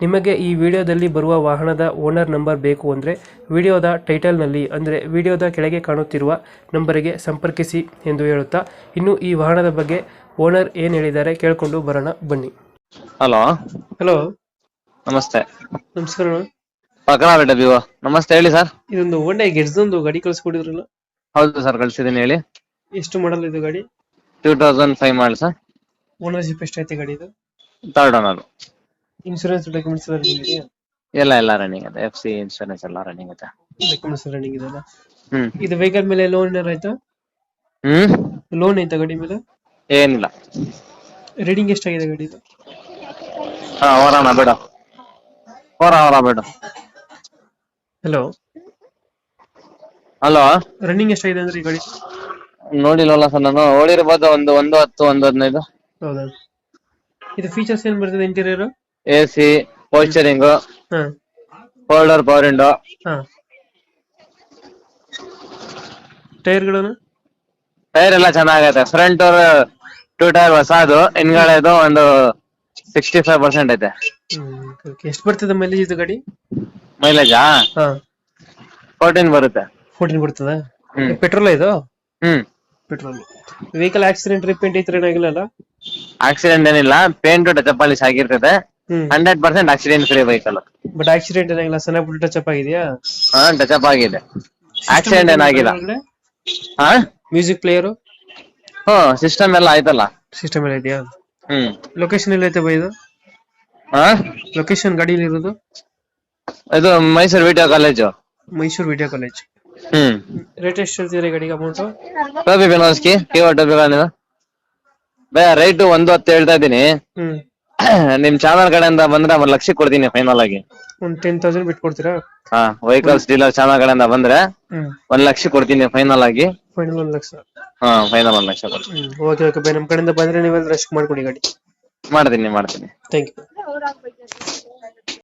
ನಿಮಗೆ ಈ ವಿಡಿಯೋದಲ್ಲಿ ಬರುವ ವಾಹನದ ಓನರ್ ನಂಬರ್ ಬೇಕು ಅಂದರೆ ವಿಡಿಯೋದ ಟೈಟಲ್ನಲ್ಲಿ ಅಂದರೆ ವಿಡಿಯೋದ ಕೆಳಗೆ ಕಾಣುತ್ತಿರುವ ನಂಬರಿಗೆ ಸಂಪರ್ಕಿಸಿ ಎಂದು ಹೇಳುತ್ತಾ ಇನ್ನು ಈ ವಾಹನದ ಬಗ್ಗೆ ಓನರ್ ಏನು ಹೇಳಿದ್ದಾರೆ ಕೇಳಿಕೊಂಡು ಬರೋಣ ಬನ್ನಿ. ಹಲೋ. ಹಲೋ. ನಮಸ್ತೆ. ನಮಸ್ಕಾರ ಬಿವ ನಮಸ್ತೆ ಹೇಳಿ ಸರ್. ಇದೊಂದು ಒಳ್ಳೆ ಗೆಡ್ಸೊಂದು ಗಾಡಿ ಕಳಿಸ್ಕೊಡಿದ್ರಲ್ಲ? ಹೌದು ಸರ್ ಕಳ್ಸಿದ್ದೀನಿ ಹೇಳಿ. ಎಷ್ಟು ಮಾಡಲ್ ಇದು ಗಾಡಿ? ಟೂ ತೌಸಂಡ್ ಫೈವ್ ಮಾಡಿ ಸರ್. ಓನರ್ಶಿಪ್ ಎಷ್ಟೈತೆ ಗಾಡಿ ಇದು? Third owner. ಇನ್ಶೂರೆನ್ಸ್ ಡಾಕ್ಯುಮೆಂಟ್ಸ್ ಎಲ್ಲ ರನ್ನಿಂಗ್ ಇದೆಯಾ? ಎಲ್ಲ ಎಲ್ಲ ರನ್ನಿಂಗ್ ಇದೆ. ಎಫ್ ಸಿ ಇನ್ಶೂರೆನ್ಸ್ ಎಲ್ಲ ರನ್ನಿಂಗ್ ಇದೆ. ಡಾಕ್ಯುಮೆಂಟ್ಸ್ ರನ್ನಿಂಗ್ ಇದೆಯಲ್ಲ? ಹ್ಮ್. ಇದು ವೆಹಿಕಲ್ ಮೇಲೆ ಲೋನ್ ಏನಾರ ಆಯ್ತಾ? ಹ್ಮ್. ಲೋನ್ ಐತಾ ಗಾಡಿ ಮೇಲೆ? ಏನಿಲ್ಲ. ರೀಡಿಂಗ್ ಎಷ್ಟಾಗಿದೆ ಗಾಡಿ ಇದು? ಹಾ ಹೊರೋಣ ಬೇಡ. ಹೊರ ಹೊರ ಬೇಡ. ಹಲೋ ಹಲೋ ರನ್ನಿಂಗ್ ಎಷ್ಟಾಗಿದೆ ಅಂದ್ರೆ ಈ ಗಾಡಿ? ನೋಡಿಲ್ವಲ್ಲ ಸರ್ ನಾನು. ಓಡಿರ್ಬೋದು ಒಂದು ಒಂದು ಹತ್ತು ಒಂದು ಹದಿನೈದು. ಹೌದಾ? ಇದು ಫೀಚರ್ಸ್ ಏನ್ ಬರ್ತದೆ ಇಂಟೀರಿಯರ್ ಎ ಸಿ ಹ್ಮ್ ಹಾ. ಫೋಲ್ಡರ್ ಪವರ್ ವಿಂಡೋ ಹಾ. ಟೈರ್ಗಳನ್ನು? ಟೈರ್ ಎಲ್ಲ ಚೆನ್ನಾಗೈತೆ. ಫ್ರಂಟ್ ಟೂ ಟೈರ್ ಹೊಸದು ಹಿಂದ್ಗಡೆದು ಒಂದು ಸಿಕ್ಸ್ಟಿ ಫೈವ್ ಪರ್ಸೆಂಟ್ ಐತೆ ಎಷ್ಟು ಬರ್ತದೆ ಮೈಲೇಜ್ ಇದು ಗಾಡಿ? ಮೈಲೇಜಾ ಹಾ. ಫೋರ್ಟೀನ್ ಬರುತ್ತೆ. ಫೋರ್ಟೀನ್ ಬರ್ತದೆ? ಹ್ಮ್. ಪೆಟ್ರೋಲ್ ಇದು? ಹ್ಮ್. ಪೆಟ್ರೋಲ್ ವೆಹಿಕಲ್ ಆಕ್ಸಿಡೆಂಟ್ ರಿಪೇಂಟ್ ಐತ್ರ ಏನಾಗಿಲ್ಲ ಅಲ್ಲ? ಆಕ್ಸಿಡೆಂಟ್ ಏನಿಲ್ಲ. ಪೇಂಟ್ ಟಚ್ ಪಾಲಿಶ್ ಆಗಿರ್ತದೆ ಹ್ಮ್ hundred percent accident free vehicle but accident ಏನಾಗಿಲ್ಲ ಸಣ್ಣ ಪುಟ್ಟ ಟಚ್ ಅಪ್ ಆಗಿದೆಯಾ? ಹಾ ಟಚ್ ಅಪ್ ಆಗಿದೆ ಆಕ್ಸಿಡೆಂಟ್ ಏನಾಗಿಲ್ಲ. ಹಾ? ಮ್ಯೂಸಿಕ್ ಪ್ಲೇಯರ್ ಹಾ ಸಿಸ್ಟಮ್ ಎಲ್ಲ ಆಯ್ತಲ್ಲ. ಸಿಸ್ಟಮ್ ಎಲ್ಲ ಇದೆಯಾ? ಹ್ಮ್. ಲೊಕೇಶನ್ ಎಲ್ಲ ಐತೆ ಬೈ ಇದು? ಹಾ? ಲೊಕೇಶನ್ ಗಾಡಿಯಲ್ಲಿ ಇರೋದು? ಇದು ಮೈಸೂರು ವಿಟಿಯೋ ಕಾಲೇಜ್. Mysuru video college. ಹ್ಮ್. ರೇಟ್ ಎಷ್ಟು ಹೇಳ್ತಿದ್ರೆ ಗಾಡಿಗೆ ಅಮೌಂಟ್ ಟೋಪಿ ಬೆನೋಸ್ಕಿ ಕೇವಲ ನೀವು ಬೇ ರೈಟ್ ಒಂದು ಹತ್ತು ಹೇಳ್ತಾ ಇದ್ದೀನಿ. ಹ್ಮ್. ನಿಮ್ ಚಾನಲ್ ಕಡೆಯಿಂದ ಬಂದ್ರೆ ಒಂದ್ ಲಕ್ಷ ಕೊಡ್ತೀನಿ ಫೈನಲ್ ಆಗಿ. ಒಂದ್ ಟೆನ್ ತೌಸಂಡ್ ಬಿಟ್ಟು ಕೊಡ್ತೀರಾ ಹಾ ವೆಹಿಕಲ್ಸ್ ಡೀಲರ್ ಚಾನಲ್ ಕಡೆಯಿಂದ ಬಂದ್ರೆ ಹ್ಮ್. ಒಂದ್ ಲಕ್ಷ ಕೊಡ್ತೀನಿ ಫೈನಲ್ ಆಗಿ. ಫೈನಲ್ ಒಂದ್ ಲಕ್ಷ. ಹಾ ಫೈನಲ್ ಒಂದ್ ಲಕ್ಷ ಕೊಡ್ತೀನಿ. ಹ್ಮ್ ಓಕೆ ಓಕೆ ಬೈ ನಮ್ ಕಡೆಯಿಂದ ಬಂದ್ರೆ ನೀವೆಲ್ಲ ರಶ್ ಮಾಡ್ಕೊಡಿ ಗಾಡಿ. ಮಾಡ್ತೀನಿ ಮಾಡ್ತೀನಿ. Thank you